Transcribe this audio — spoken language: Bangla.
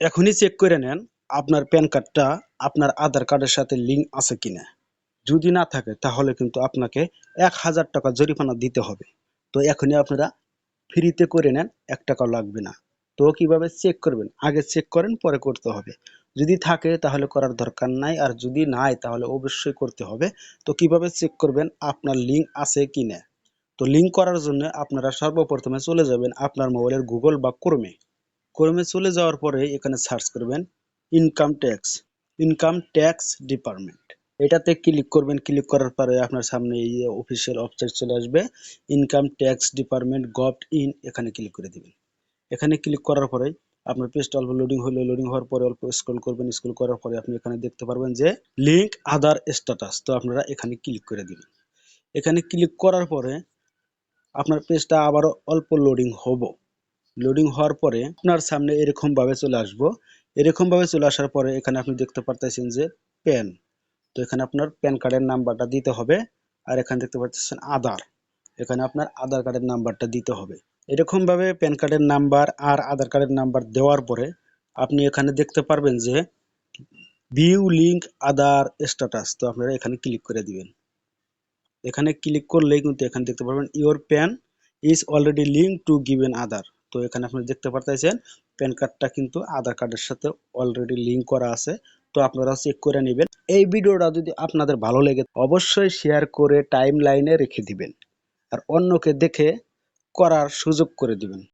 এখনই চেক করে নেন আপনার প্যান কার্ডটা আপনার আধার কার্ডের সাথে লিঙ্ক আছে কিনা। যদি না থাকে, তাহলে কিন্তু আপনাকে এক হাজার টাকা জরিমানা দিতে হবে। তো এখনই আপনারা ফ্রিতে করে নেন, এক টাকাও লাগবে না। তো কীভাবে চেক করবেন? আগে চেক করেন, পরে করতে হবে। যদি থাকে, তাহলে করার দরকার নাই। আর যদি নাই, তাহলে অবশ্যই করতে হবে। তো কীভাবে চেক করবেন? আপনার লিঙ্ক আছে কি না তো লিঙ্ক করার জন্য আপনারা সর্বপ্রথমে চলে যাবেন আপনার মোবাইলের গুগল বা ক্রমে ক্রমে চলে যাওয়ার পরে এখানে সার্চ করবেন income tax income tax department এটাতে ক্লিক করবেন ক্লিক করার পরে আপনার সামনে এই অফিসিয়াল ওয়েবসাইট চলে আসবে income tax department gov in এখানে ক্লিক করে দিবেন। এখানে ক্লিক করার পরে আপনার পেজটা অল্প লোডিং হলে লোডিং হওয়ার পরে অল্প স্ক্রল করবেন স্ক্রল করার পরে আপনি এখানে দেখতে পারবেন যে লিঙ্ক আধার স্ট্যাটাস তো আপনারা এখানে ক্লিক করে দিবেন। এখানে ক্লিক করার পরে আপনার পেজটা আবারও অল্প লোডিং হব। লোডিং হওয়ার পরে আপনার সামনে এরকম ভাবে চলে আসব। এরকম ভাবে চলে আসার পরে এখানে আপনি দেখতে পারতেছেন যে প্যান তো এখানে আপনার প্যান কার্ডের নাম্বারটা দিতে হবে আর এখানে দেখতে পাচ্ছেন আধার। এখানে আপনার আধার কার্ডের নাম্বারটা দিতে হবে। এরকম ভাবে প্যান কার্ডের নাম্বার আর আধার কার্ডের নাম্বার দেওয়ার পরে আপনি এখানে দেখতে পারবেন যে ভিউ লিঙ্ক আধার স্ট্যাটাস তো আপনারা এখানে ক্লিক করে দিবেন। এখানে ক্লিক করলেই কিন্তু এখানে দেখতে পারবেন your PAN is already link to given Aadhaar. তো এখানে আপনি দেখতে পারতেছেন প্যান কার্ডটা কিন্তু আধার কার্ডের সাথে অলরেডি লিঙ্ক করা আছে, তো আপনারা চেক করে নেবেন। এই ভিডিওটা যদি আপনাদের ভালো লেগে অবশ্যই শেয়ার করে টাইম লাইনে রেখে দিবেন, আর অন্যকে দেখে করার সুযোগ করে দিবেন।